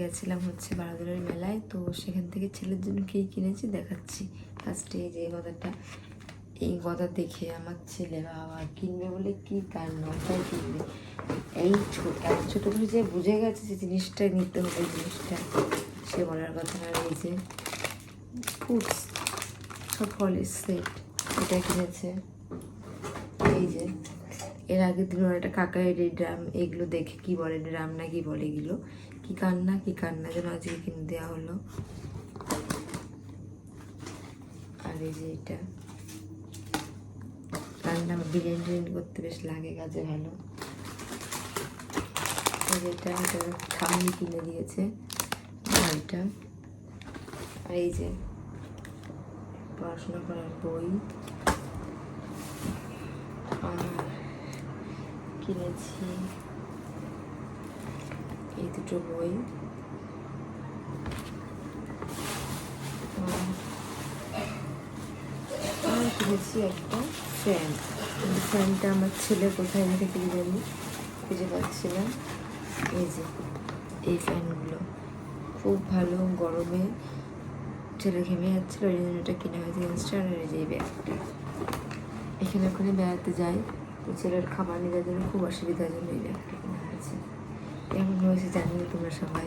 গেছিলাম হচ্ছে বারাদুরের মেলায়। তো সেখান থেকে ছেলের জন্য কী কিনেছি, দেখাচ্ছি। ফার্স্টে যে গদাটা এই গদা দেখে আমার ছেলে বাবা কিনবে বলে কি কার নৌকায় কিনবে? এই ছোট এত ছোটো করে যে বুঝে গেছে যে জিনিসটা নিতে হবে জিনিসটা, সে বলার কথা না, এই যে ফুডস সব ফলের সেট, এটা কিনেছে। এই যে এর আগের দিন ওর একটা কাকায়ের এই ড্রাম এগুলো দেখে কি বলে, ড্রাম না কি বলে এগুলো? কি কান্না কি কান্না যেন আজকে কিনে দেওয়া হলো। আর এই যে এটা। রান্না বিরিয়ানি টিরিয়ানি করতে বেশ লাগে, কাজে ভালো। এটা এটা ঠাম্মি কিনে দিয়েছে এটা আর এই যে পড়াশোনা করার বই। কিনেছি। এই দুটো বই। আর- কিনেছি একটা ফ্যান। ফ্যানটা আমার ছেলে কোথায় রেখে দিয়ে জানি খুঁজে পাচ্ছিলাম এই যে, এই ফ্যানগুলো। খুব ভালো গরমে ছেলে ঘেমে যাচ্ছিল, ওই জন্য এটা কিনে হয়েছে ইনস্টার আর এই যে ব্যাগটা। এখানে ওখানে বেড়াতে যাই। তো ছেলের খাবার নিয়ে জন্য খুব অসুবিধার জন্য কেনা হয়েছে। জানি হয়েছে জানি তোমরা সবাই।